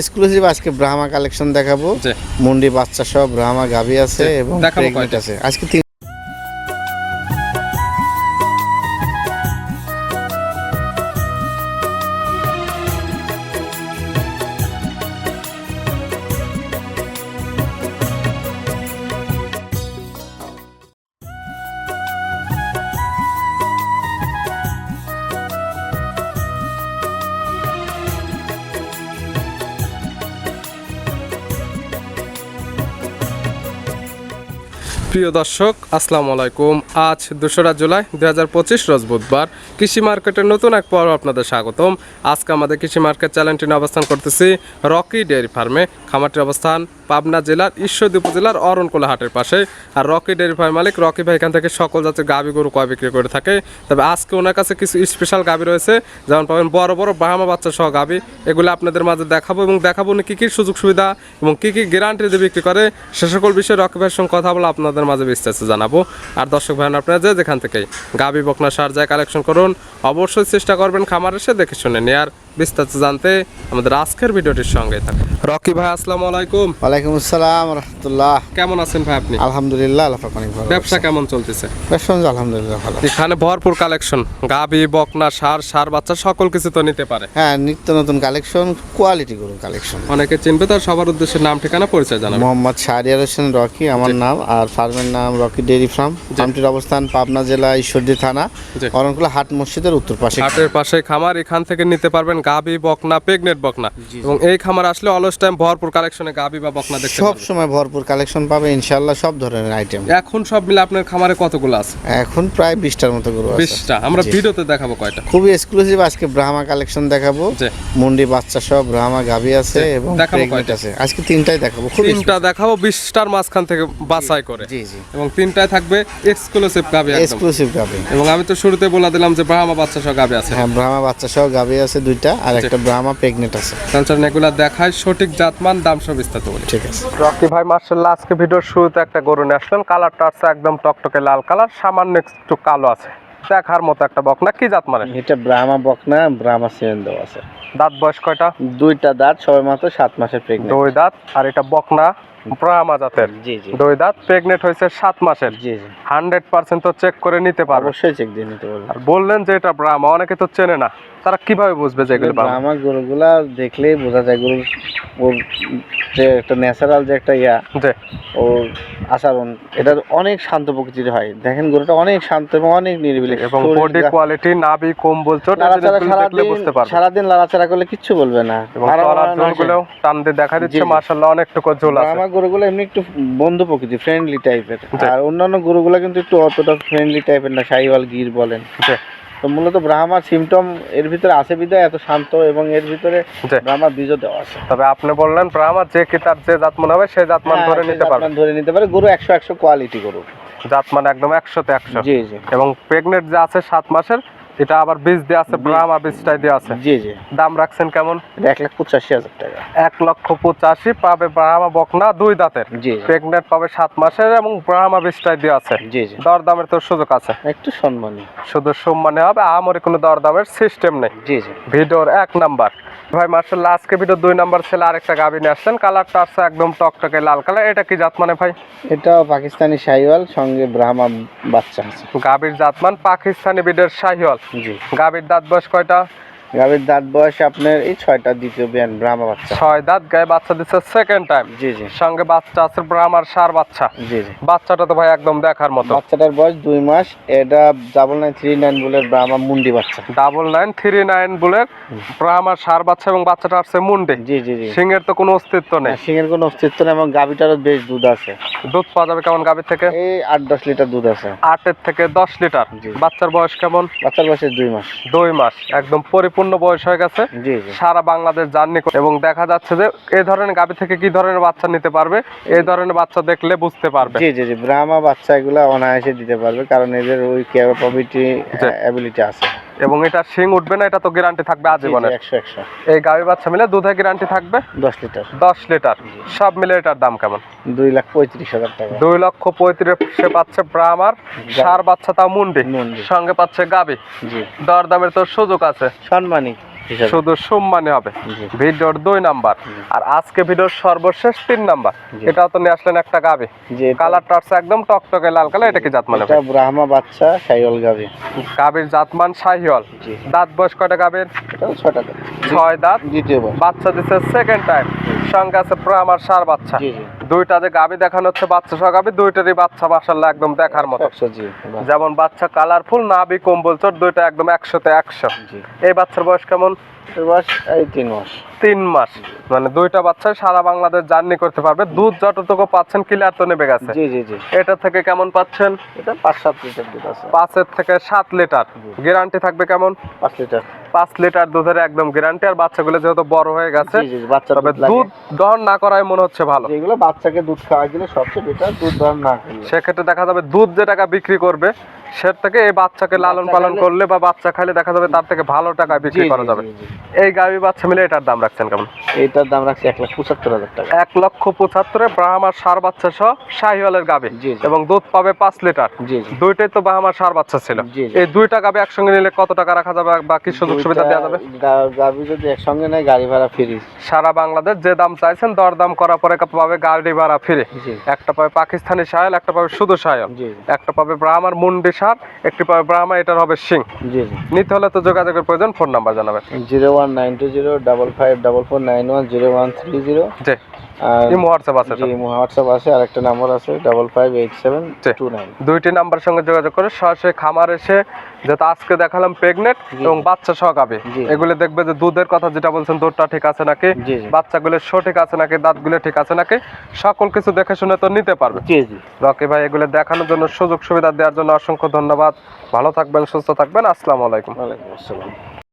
Exclusive আজকে Brahma collection দেখাবো। মুন্ডি বাচ্চা সব ব্রাহ্মা গাভী আছে এবং? আছে। আজকে প্রিয় দর্শক, আসসালামু আলাইকুম। আজ দোসরা জুলাই দুই হাজার পঁচিশ, রোজ বুধবার। কৃষি মার্কেটের নতুন এক পর্ব আপনাদের স্বাগতম। আজকে আমাদের কৃষি মার্কেট চ্যানেলটি অবস্থান করতেছি রকি ডেয়ারি ফার্মে। খামারটির অবস্থান পাবনা জেলার ঈশ্বরদী উপজেলার অরণকোলা হাটের পাশে। আর রকি ডেয়ারি ফার্ম মালিক রকি ভাই এখান থেকে সকল জাতের গাভি গরু কয় বিক্রি করে থাকে। তবে আজকে ওনার কাছে কিছু স্পেশাল গাভি রয়েছে। যেমন পাবেন বড় বড় বাহামা বাচ্চা সহ গাভি এগুলো আপনাদের মাঝে দেখাবো এবং দেখাবো উনি কী কী সুযোগ সুবিধা এবং কী কী গ্যারান্টি দিয়ে বিক্রি করে। সে সকল বিষয়ে রকি ভাইয়ের সঙ্গে কথা বলে আপনাদের মাঝে বিস্তারিত জানাব। আর দর্শক ভাই আপনারা যে যেখান থেকে গাভি বকনা সার যায় কালেকশন করুন, অবশ্যই চেষ্টা করবেন খামার এসে দেখে শুনে নেয়ার। বিস্তারিত জানতে আমাদের আজকের ভিডিওটির সঙ্গে থাকে রকি ভাই আসসালামু আলাইকুম। ওয়ালাইকুম আসসালাম রহমতুল্লাহ। কেমন আছেন ভাই আপনি? আলহামদুলিল্লাহ আল্লাহ অনেক ভালো ব্যবসা কেমন চলতেছে? ব্যবসা আলহামদুলিল্লাহ ভালো এখানে ভরপুর কালেকশন গাভি বকনা সার সার বাচ্চা সকল কিছু তো নিতে পারে। হ্যাঁ নিত্য নতুন কালেকশন কোয়ালিটি করুন কালেকশন অনেকে চিনবে তার সবার উদ্দেশ্যে নাম ঠিকানা পরিচয় জানাবে। মোহাম্মদ শাহরিয়ার হোসেন রকি আমার নাম আর ফার্মের নাম রকি ডেয়ারি ফার্ম। ফার্মটির অবস্থান পাবনা জেলা ঈশ্বরদী থানা। অরণকুলা হাট মসজিদের উত্তর পাশে। হাটের পাশে খামার এখান থেকে নিতে পারবেন গাবি বকনা প্রেগনেন্ট বকনা। এবং এই খামার আসলে অলস টাইম ভরপুর কালেকশনে গাবি বা বকনা দেখতে সব সময় ভরপুর কালেকশন পাবে ইনশাল্লাহ সব ধরনের আইটেম এখন সব মিলে আপনার খামারে কতগুলো আছে? এখন প্রায় বিশটার মতো গরু আছে। বিশটা। আমরা ভিডিওতে দেখাবো কয়টা। খুবই এক্সক্লুসিভ আজকে ব্রাহ্মা কালেকশন দেখাবো। মুন্ডি বাচ্চা সব ব্রাহ্মা গাভী আছে এবং দেখাবো কয়টা? আছে। আজকে তিনটাই দেখাবো খুব তিনটা দেখাবো বিশটার মাঝখান থেকে বাছাই করে। জি জি। এবং তিনটায় থাকবে এক্সক্লুসিভ গাবি একদম। এক্সক্লুসিভ গাভী এবং আমি তো শুরুতে বলে দিলাম যে ব্রাহ্মা বাচ্চা সহ গাবি আছে। হ্যাঁ ব্রাহ্মা বাচ্চা সহ গাভী আছে দুইটা। আর একটা ব্রাহ্মা প্রেগনেন্ট আছে। তাহলে এগুলা দেখায় সঠিক জাতমান দাম সব বিস্তারিত বলি। ঠিক আছে। রকি ভাই মার্শাল্লাহ আজকে ভিডিওর শুরুতে একটা গরু নিয়ে আসলেন। কালারটা আছে একদম টকটকে লাল কালার সামান্য একটু কালো আছে। দেখার মতো একটা বকনা কি জাত মানে এটা ব্রাহ্মা বকনা ব্রাহ্মা সিমেন্ট দেওয়া আছে। দাঁত বয়স কয়টা? দুইটা দাঁত সবে মাত্র সাত মাসের প্রেগনেন্ট দুই দাঁত আর এটা বকনা ব্রাহ্মা জাতের। জি জি। দুই দাঁত প্রেগনেন্ট হয়েছে সাত মাসের। জি জি। হান্ড্রেড পার্সেন্ট তো চেক করে নিতে পারবে। অবশ্যই চেক দিয়ে নিতে পারব। আর বললেন যে এটা ব্রাহ্মা অনেকে তো চেনে না। তারা কীভাবে বুঝবে যে এগুলো ব্রাহ্মা গরুগুলা দেখলেই বোঝা যায় গরু ওর যে একটা ন্যাচারাল যে একটা ইয়া ওর আচরণ এটা অনেক শান্ত প্রকৃতির হয়। দেখেন গরুটা অনেক শান্ত এবং অনেক নিরিবিলি। এবং বডি কোয়ালিটি নাভি নাড়াচাড়া জিনিসগুলো সারাদিন বুঝতে পারবে। সারাদিন লাড়াচাড়া করলে কিচ্ছু বলবে না। টান দিয়ে দেখা দিচ্ছে জি। মার্শাল্লাহ অনেকটুকু ঝোল আছে। আমার গরুগুলো এমনি একটু বন্ধু প্রকৃতি ফ্রেন্ডলি টাইপের আর অন্যান্য গরুগুলো কিন্তু একটু অতটা ফ্রেন্ডলি টাইপের না সাইওয়াল গির বলেন। তো মূলত ব্রাহ্মার সিমটম এর ভিতরে আছে বিদায় এত শান্ত এবং এর ভিতরে। ব্রাহ্মার বীজও দেওয়া আছে। তবে আপনি বললেন ব্রাহ্মার যে কি তার যে জাত মনে হবে সেই জাত মান ধরে নিতে পারবে। ধরে নিতে পারে। গরু একশো একশো কোয়ালিটি গরু জাত মানে একদম একশোতে একশো। জি জি। এবং প্রেগনেন্ট যে আছে সাত মাসের এটা আবার বীজ দিয়ে আছে ব্রাহ্মা বীজটাই দিয়ে আছে। জি জি। দাম রাখছেন কেমন? এক লাখ পঁচাশি হাজার টাকা। এক লক্ষ পঁচাশি পাবে ব্রাহ্মা বকনা দুই দাঁতের। জি প্রেগনেন্ট পাবে সাত মাসের এবং ব্রাহ্মা বীজটাই দিয়ে আছে। জি জি। দর দামের তো সুযোগ আছে। একটু সম্মানী। শুধু সম্মানে হবে আমারই কোনো দর দামের সিস্টেম নেই। জি জি। ভিডিওর এক নাম্বার। ভাই মার্শাল্লাহ আজকে ভিডিও দুই নাম্বার ছেলে আরেকটা গাবি নিয়ে আসছেন কালারটা আসছে একদম টকটকে লাল কালার। এটা কি জাত মানে ভাই? এটাও পাকিস্তানি সাইওয়াল সঙ্গে ব্রাহ্মা বাচ্চা আছে। গাবির জাতমান পাকিস্তানি বিডের শাহিওয়াল। জি। গাবির দাঁত বয়স কয়টা? গাভীর দাঁত বয়স আপনার এই ছয়টা দ্বিতীয় বিয়ান ব্রাহ্মা বাচ্চা। ছয় দাঁত গায়ে বাচ্চা দিচ্ছে সেকেন্ড টাইম জি জি। সঙ্গে বাচ্চা আছে ব্রাহ্মার সার বাচ্চা। জি জি। বাচ্চাটা তো ভাই একদম দেখার মতো। বাচ্চাটার বয়স দুই মাস এটা ডাবল নাইন থ্রি নাইন বলে ব্রাহ্মা মুন্ডি বাচ্চা। ডাবল নাইন থ্রি নাইন বুলের ব্রাহ্মার সার বাচ্চা এবং বাচ্চাটা আসছে মুন্ডে। জি জি জি। সিংহের তো কোনো অস্তিত্ব নেই। সিংহের কোনো অস্তিত্ব নেই এবং গাভীটারও বেশ দুধ আছে। দুধ পাওয়া যাবে কেমন গাবির থেকে? এই আট দশ লিটার দুধ আছে। আটের থেকে দশ লিটার। বাচ্চার বয়স কেমন? বাচ্চার বয়স দুই মাস। দুই মাস একদম পরিপূর্ণ বয়স হয়ে গেছে। সারা বাংলাদেশ জার্নি এবং দেখা যাচ্ছে যে এই ধরনের গাভী থেকে কি ধরনের বাচ্চা নিতে পারবে এ ধরনের বাচ্চা দেখলে বুঝতে পারবে। জি জি জি ব্রাহ্মা বাচ্চা এগুলো অনায়াসে দিতে পারবে কারণ এদের ওই ক্যাপাবিলিটি। অ্যাবিলিটি আছে। এবং এটা শিং উঠবে না এটা তো গ্যারান্টি থাকবে একশো এই গাভী বাচ্চা মিলে দুধে গ্যারান্টি থাকবে? দশ লিটার। দশ লিটার। সব মিলে এটার দাম কেমন? দুই লাখ পঁয়ত্রিশ হাজার টাকা। দুই লক্ষ পঁয়ত্রিশে পাচ্ছে ব্রাহ্মার সার বাচ্চা তাও মুন্ডি। সঙ্গে পাচ্ছে গাবি দর দামের তো সুযোগ আছে। সম্মানিক হিসাবে শুধু সম্মানে হবে। ভিডিওর দুই নাম্বার। আর আজকে ভিডিওর সর্বশেষ তিন নাম্বার। এটাও তো নিয়ে আসলেন একটা গাবি। কালারটা হচ্ছে একদম টকটকে লাল কালার এটা কি জাতমান এটা ব্রাহ্মা বাচ্চা সাইওয়াল গাবে। গাবির জাতমান শাহিওয়াল। দাঁত বয়স কয়টা গাবির? ছয়টা ছয় ছয় দাঁত। দ্বিতীয় বাচ্চা দিচ্ছে সেকেন্ড টাইম সঙ্গে আছে আমার সার বাচ্চা। দুইটা যে গাবি দেখানো হচ্ছে বাচ্চা সহ গাবি দুইটারই বাচ্চা মাসাল্লাহ একদম দেখার মতো। যেমন বাচ্চা কালারফুল নাবি কম্বল চোট দুইটা একদম একশোতে একশো। এই বাচ্চার বয়স কেমন? এই তিন মাস। তিন মাস। মানে দুইটা বাচ্চা সারা বাংলাদেশ জার্নি করতে পারবে। দুধ যতটুকু পাচ্ছেন ক্লিয়ার তো নেবে গেছে। জি জি জি। এটা থেকে কেমন পাচ্ছেন? এটা পাঁচ সাত লিটার দুধ আছে। পাঁচের থেকে সাত লিটার। গ্যারান্টি থাকবে কেমন? পাঁচ লিটার। পাঁচ লিটার দুধের একদম গ্যারান্টি আর বাচ্চাগুলো যেহেতু বড় হয়ে গেছে তবে দুধ দহন না করাই মনে হচ্ছে ভালো। এগুলো বাচ্চাকে দুধ খাওয়া গেলে সবচেয়ে বেটার দুধ দহন না সেক্ষেত্রে দেখা যাবে দুধ যে টাকা বিক্রি করবে সে থেকে এই বাচ্চাকে লালন পালন করলে বা বাচ্চা খাইলে দেখা যাবে তার থেকে ভালো টাকা বিক্রি করা যাবে। এই গাভী বাচ্চা মিলে এটার দাম রাখছেন কেমন? এটার দাম রাখছি এক লাখ পঁচাত্তর হাজার টাকা। এক লক্ষ পঁচাত্তরে ব্রাহ্মার সার বাচ্চা সহ শাহিওয়ালের গাভী। এবং দুধ পাবে পাঁচ লিটার। দুইটাই তো ব্রাহ্মার সার বাচ্চা ছিল। এই দুইটা গাভী একসঙ্গে নিলে কত টাকা রাখা যাবে বা কি সুযোগ সুবিধা দেওয়া যাবে? গাভি যদি একসঙ্গে নেয় গাড়ি ভাড়া ফ্রি সারা বাংলাদেশ যে দাম চাইছেন দর দাম করার পরে পাবে গাড়ি ভাড়া ফিরে একটা পাবে পাকিস্তানি সায়াল একটা পাবে শুধু সায়াল একটা পাবে ব্রাহ্মার মুন্ডি সার একটি ব্রাহ্মা এটার হবে সিং। জি জি। নিতে হলে তো যোগাযোগের প্রয়োজন ফোন নাম্বার জানাবেন। Zero one nine two zero double five double four nine one zero one three zero. জি। ইমো হোয়াটসঅ্যাপ আছে হোয়াটসঅ্যাপ আছে আর একটা নাম্বার আছে double five eight seven two nine. দুইটি নাম্বার সঙ্গে যোগাযোগ করে সরাসরি খামার এসে যেটা আজকে দেখালাম প্রেগনেন্ট এবং বাচ্চা সহ গাবে এগুলো দেখবে যে দুধের কথা যেটা বলছেন দুধটা ঠিক আছে নাকি? বাচ্চাগুলো জি। ঠিক আছে নাকি দাঁতগুলো ঠিক আছে নাকি? সকল কিছু দেখে শুনে তো নিতে পারবে। রকি ভাই এগুলো দেখানোর জন্য সুযোগ সুবিধা দেওয়ার জন্য অসংখ্য ধন্যবাদ। ভালো থাকবেন সুস্থ থাকবেন। আসসালামু আলাইকুম। ওয়ালাইকুম আসসালাম।